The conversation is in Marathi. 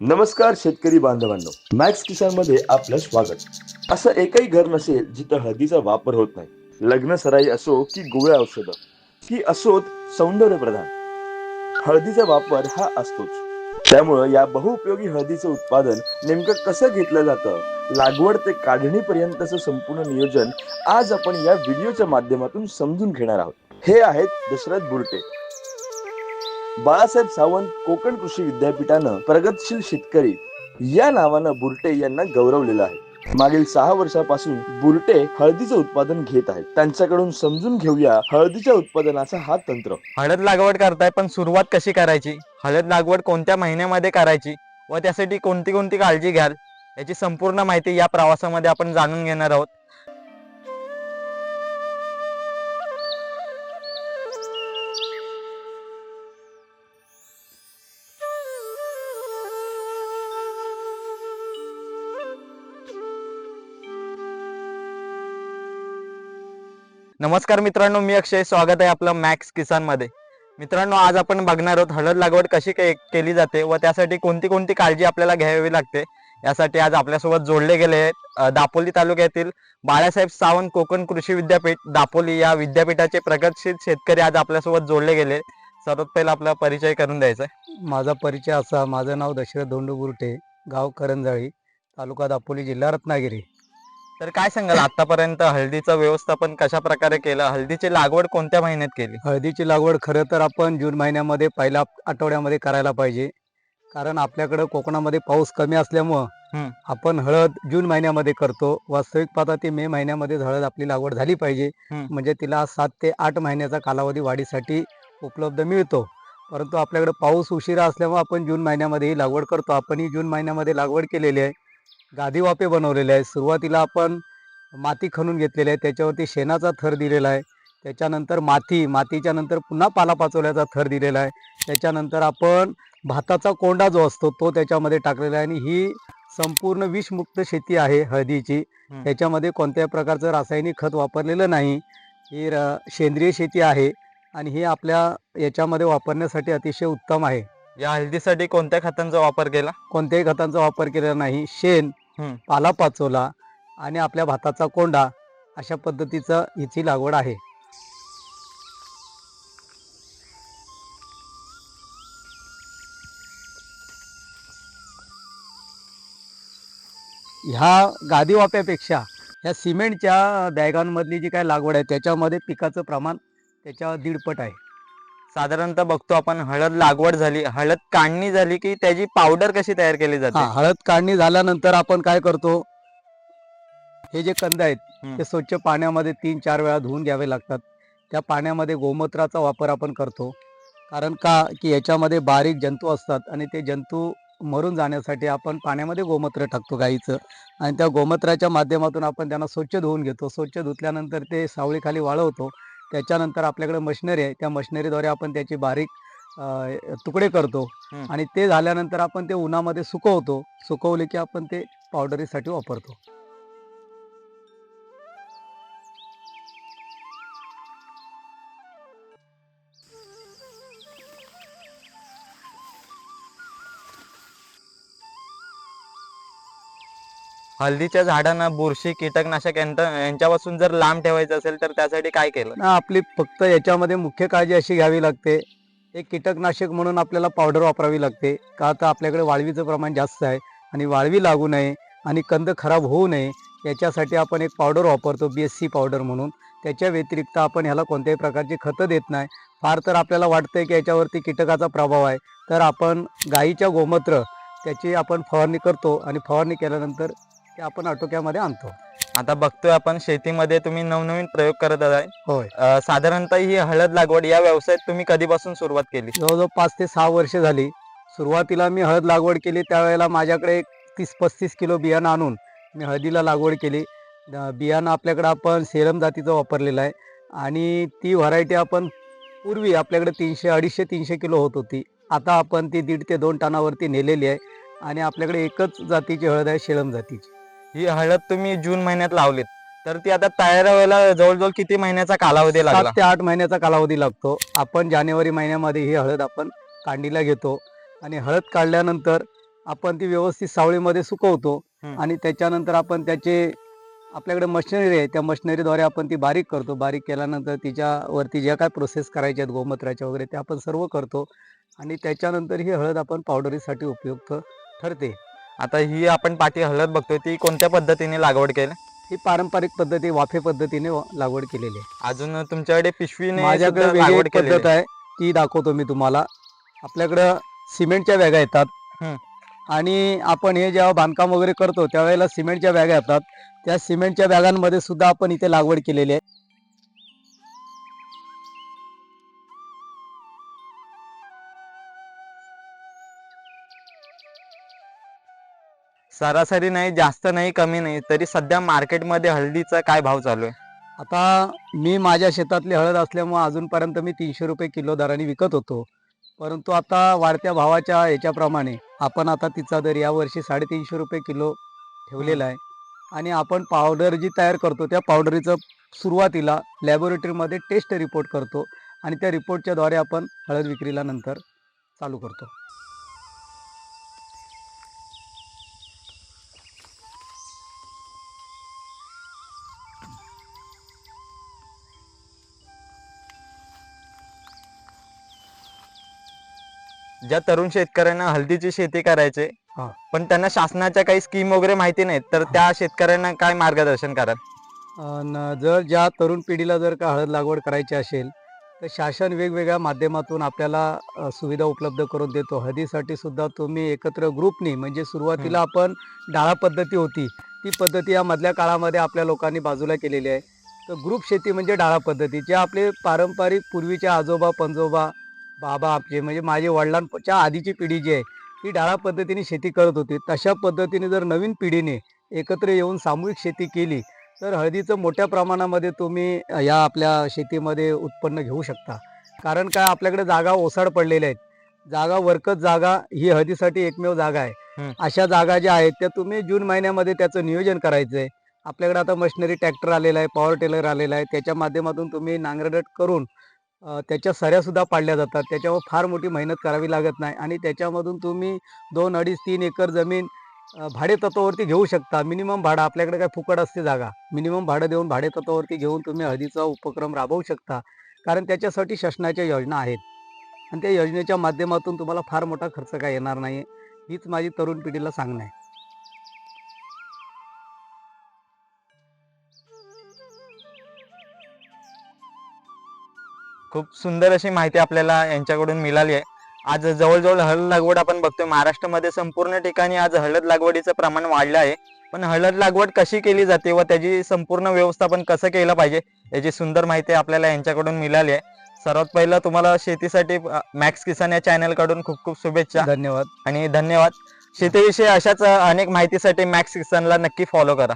नमस्कार शेतकरी बांधवांनो. मॅक्स किसानमध्ये आपलं स्वागत. असं एकही घर नसेल जिथं हळदीचा वापर होत नाही. लग्न सराई असो की गोळ्या औषधं की असोत सौंदर्य प्रधान हळदीचा वापर हा असतोच. त्यामुळं या बहुउपयोगी हळदीचं उत्पादन नेमकं कसं घेतलं जातं लागवड ते काढणीपर्यंतचं संपूर्ण नियोजन आज आपण या व्हिडिओच्या माध्यमातून समजून घेणार आहोत. हे आहेत दशरथ बुरटे बाळासाहेब सावंत कोकण कृषी विद्यापीठानं प्रगतशील शेतकरी या नावानं बुरटे यांना गौरवलेलं आहे. मागील सहा वर्षापासून बुरटे हळदीचं उत्पादन घेत आहेत. त्यांच्याकडून समजून घेऊया हळदीच्या उत्पादनाचा हा तंत्र. हळद लागवड करताय पण सुरुवात कशी करायची? हळद लागवड कोणत्या महिन्यामध्ये करायची? व त्यासाठी कोणती कोणती काळजी घ्याल? याची संपूर्ण माहिती या प्रवासामध्ये आपण जाणून घेणार आहोत. नमस्कार मित्रांनो मी अक्षय. स्वागत आहे आपलं मॅक्स किसानमध्ये. मित्रांनो आज आपण बघणार आहोत हळद लागवड कशी के- केली जाते व त्यासाठी कोणती कोणती काळजी आपल्याला घ्यावी लागते? यासाठी आज आपल्यासोबत जोडले गेले आहेत दापोली तालुक्यातील बाळासाहेब सावंत कोकण कृषी विद्यापीठ दापोली या विद्यापीठाचे प्रगतशील शेतकरी आज आपल्यासोबत जोडले गेले सर्वात पहिला आपला परिचय करून द्यायचा आहे. माझा परिचय असा माझं नाव दशरथ धोंडू बुरटे गाव करंजाळी तालुका दापोली जिल्हा रत्नागिरी. तर काय सांगाल आतापर्यंत हळदीचं व्यवस्थापन कशा प्रकारे केलं? हळदीची लागवड कोणत्या महिन्यात केली? हळदीची लागवड खरं तर आपण जून महिन्यामध्ये पहिल्या आठवड्यामध्ये करायला पाहिजे. कारण आपल्याकडं कोकणामध्ये पाऊस कमी असल्यामुळं. आपण हळद जून महिन्यामध्ये करतो. वास्तविक पाहता ती मे महिन्यामध्ये हळद आपली लागवड झाली पाहिजे. म्हणजे तिला सात ते आठ महिन्याचा कालावधी वाढीसाठी उपलब्ध मिळतो. परंतु आपल्याकडे पाऊस उशिरा असल्यामुळे आपण जून महिन्यामध्ये ही लागवड करतो. आपण ही जून महिन्यामध्ये लागवड केलेली आहे. गादी वापे बनवलेले आहे सुरुवातीला आपण माती खणून घेतलेली आहे त्याच्यावरती शेणाचा थर दिलेला आहे. त्याच्यानंतर माती मातीच्या नंतर पुन्हा पालापाचोल्याचा थर दिलेला आहे. त्याच्यानंतर आपण भाताचा कोंडा जो असतो तो त्याच्यामध्ये टाकलेला आहे आणि ही संपूर्ण विषमुक्त शेती आहे हळदीची. त्याच्यामध्ये कोणत्याही प्रकारचं रासायनिक खत वापरलेलं नाही. ही र सेंद्रिय शेती आहे आणि ही आपल्या याच्यामध्ये वापरण्यासाठी अतिशय उत्तम आहे. या हळदीसाठी कोणत्या खतांचा वापर केला? कोणत्याही खतांचा वापर केलेला नाही. शेण पाला पालापाचोला आणि आपल्या भाताचा कोंडा अशा पद्धतीचं हिची लागवड आहे. ह्या गादी वाप्यापेक्षा ह्या सिमेंटच्या बॅगांमधली जी काय लागवड आहे त्याच्यामध्ये पिकाचं प्रमाण त्याच्या दीडपट आहे. साधारणतः बघतो आपण हळद लागवड झाली हळद काढणी झाली की त्याची पावडर कशी तयार केली जाते? हा हळद काढणी झाल्यानंतर आपण काय करतो? हे जे कंद आहेत हम्म. ते स्वच्छ पाण्यामध्ये तीन चार वेळा धुवून घ्यावे लागतात. त्या पाण्यामध्ये गोमूत्राचा वापर आपण करतो. कारण का? की याच्यामध्ये बारीक जंतू असतात आणि ते जंतू मरून जाण्यासाठी आपण पाण्यामध्ये गोमूत्र टाकतो गाईचं. आणि त्या गोमूत्राच्या माध्यमातून आपण त्यांना स्वच्छ धुवून घेतो. स्वच्छ धुतल्यानंतर ते सावळीखाली वाळवतो. त्याच्यानंतर आपल्याकडे मशिनरी आहे. त्या मशिनरीद्वारे आपण त्याची बारीक तुकडे करतो. आणि ते झाल्यानंतर आपण ते उन्हामध्ये सुकवतो. सुकवले की आपण ते पावडरीसाठी वापरतो. हळदीच्या झाडांना बुरशी कीटकनाशक यांच्या यांच्यापासून जर लांब ठेवायचं असेल तर त्यासाठी काय केलं? ना आपली फक्त याच्यामध्ये मुख्य काळजी अशी घ्यावी लागते. एक कीटकनाशक म्हणून आपल्याला पावडर वापरावी लागते. का तर आपल्याकडे वाळवीचं प्रमाण जास्त आहे आणि वाळवी लागू नये आणि कंद खराब होऊ नये याच्यासाठी आपण एक पावडर वापरतो बी एस सी पावडर म्हणून. त्याच्या व्यतिरिक्त आपण ह्याला कोणत्याही प्रकारची खतं देत नाही. फार तर आपल्याला वाटतंय की याच्यावरती कीटकाचा प्रभाव आहे. तर आपण गाईच्या गोमूत्र त्याची आपण फवारणी करतो आणि फवारणी केल्यानंतर ते आपण आटोक्यामध्ये आणतो. आता बघतोय आपण शेतीमध्ये तुम्ही नवनवीन प्रयोग करत आहे होय. अं, साधारणतः ही हळद लागवड या व्यवसायात तुम्ही कधीपासून सुरुवात केली? जवळजवळ पाच ते सहा वर्ष झाली. सुरुवातीला मी हळद लागवड केली त्यावेळेला माझ्याकडे एक तीस पस्तीस किलो बियाणं आणून मी हळदीला लागवड केली. द- बियाणं आपल्याकडं आपण सेलम जातीचं वापरलेलं आहे आणि ती व्हरायटी आपण पूर्वी आपल्याकडे तीनशे अडीचशे तीनशे किलो होत होती. आता आपण ती दीड ते दोन टनावरती नेलेली आहे आणि आपल्याकडे एकच जातीची हळद आहे शेळम जातीची. ही हळद तुम्ही जून महिन्यात लावलीत. तर ती आता तयार व्हायला जवळजवळ किती महिन्याचा कालावधी लागला? सात ते आठ महिन्याचा कालावधी लागतो. आपण जानेवारी महिन्यामध्ये ही हळद आपण कांडीला घेतो. आणि हळद काढल्यानंतर आपण ती व्यवस्थित सावळीमध्ये सुकवतो. आणि त्याच्यानंतर आपण त्याचे आपल्याकडे मशिनरी आहे त्या मशिनरीद्वारे आपण ती बारीक करतो. बारीक केल्यानंतर तिच्यावरती ज्या काय प्रोसेस करायच्या आहेत गोमूत्राच्या वगैरे ते आपण सर्व करतो. आणि त्याच्यानंतर ही हळद आपण पावडरीसाठी उपयुक्त ठरते. आता ही आपण पाठी हळद बघतोय ती कोणत्या पद्धतीने लागवड केली? ही पारंपरिक पद्धती वाफे पद्धतीने लागवड केलेली आहे. अजून तुमच्याकडे पिशवीने माझ्याकडे सुद्धा वेगळी लागवड एक केलेली पद्धत आहे. ती दाखवतो मी तुम्हाला. आपल्याकडं सिमेंटच्या बॅगा येतात. आणि आपण हे जेव्हा बांधकाम वगैरे करतो त्यावेळेला सिमेंटच्या बॅगा येतात. त्या सिमेंटच्या बॅगांमध्ये सुद्धा आपण इथे लागवड केलेली आहे. सरासरी नाही जास्त नाही कमी नाही तरी सध्या मार्केटमध्ये हळदीचा काय भाव चालू आहे? आता मी माझ्या शेतातली हळद असल्यामुळे अजूनपर्यंत मी तीनशे रुपये किलो दराने विकत होतो. परंतु आता वाढत्या भावाच्या याच्याप्रमाणे आपण आता तिचा दर यावर्षी साडेतीनशे रुपये किलो ठेवलेला आहे. आणि आपण पावडर जी तयार करतो त्या पावडरीचं सुरुवातीला लॅबोरेटरीमध्ये टेस्ट रिपोर्ट करतो आणि त्या रिपोर्टच्याद्वारे आपण हळद विक्रीला नंतर चालू करतो. ज्या तरुण शेतकऱ्यांना हळदीची शेती करायचे हा. पण त्यांना शासनाच्या काही स्कीम वगैरे माहिती नाहीत तर त्या शेतकऱ्यांना काय मार्गदर्शन कराल? अन जर ज्या तरुण पिढीला जर का हळद लागवड करायची असेल तर शासन वेगवेगळ्या माध्यमातून आपल्याला अ, सुविधा उपलब्ध करून देतो. हळदीसाठी सुद्धा तुम्ही एकत्र ग्रुपनी म्हणजे सुरुवातीला आपण डाळा पद्धती होती ती पद्धती या मधल्या काळामध्ये आपल्या लोकांनी बाजूला केलेली आहे. तर ग्रुप शेती म्हणजे डाळा पद्धती जे आपले पारंपरिक पूर्वीचे आजोबा पंजोबा बाबा आपले म्हणजे माझे वडिलांच्या आधीची पिढी जी आहे ती डाळा पद्धतीने शेती करत होती. तशा पद्धतीने जर नवीन पिढीने एकत्र येऊन सामूहिक शेती केली तर हळदीचं मोठ्या प्रमाणामध्ये तुम्ही या आपल्या शेतीमध्ये उत्पन्न घेऊ शकता. कारण काय आपल्याकडे जागा ओसाड पडलेल्या आहेत. जागा वरकत जागा ही हळदीसाठी एकमेव जागा. आहे. अशा जागा ज्या आहेत त्या तुम्ही जून महिन्यामध्ये त्याचं नियोजन करायचं आहे आपल्याकडे आता मशिनरी ट्रॅक्टर आलेला आहे पॉवर टेलर आलेला आहे. त्याच्या माध्यमातून तुम्ही नांगरट करून त्याच्या सऱ्यासुद्धा पाडल्या जातात. त्याच्यावर फार मोठी मेहनत करावी लागत नाही आणि त्याच्यामधून तुम्ही दोन अडीच तीन एकर जमीन अ, भाडे तत्वावरती घेऊ शकता. मिनिमम भाडं आपल्याकडे काय फुकट असते जागा. मिनिमम भाडं देऊन भाडे तत्वावरती घेऊन तुम्ही हळदीचा उपक्रम राबवू शकता. कारण त्याच्यासाठी शासनाच्या योजना आहेत. आणि त्या योजनेच्या माध्यमातून तुम्हाला फार मोठा खर्च काय येणार नाही हीच माझी तरुण पिढीला सांगणं आहे. खूप सुंदर अशी माहिती आपल्याला यांच्याकडून मिळाली आहे. आज जवळजवळ हळद लागवड आपण बघतोय. महाराष्ट्रामध्ये संपूर्ण ठिकाणी आज हळद लागवडीचं प्रमाण वाढलं आहे. पण हळद लागवड कशी केली जाते व त्याची संपूर्ण व्यवस्थापन कसं केलं पाहिजे याची सुंदर माहिती आपल्याला यांच्याकडून मिळाली आहे. सर्वात पहिलं तुम्हाला शेतीसाठी मॅक्स किसान या चॅनलकडून खूप खूप शुभेच्छा धन्यवाद. आणि धन्यवाद. शेतीविषयी अशाच अनेक माहितीसाठी मॅक्स किसनला नक्की फॉलो करा.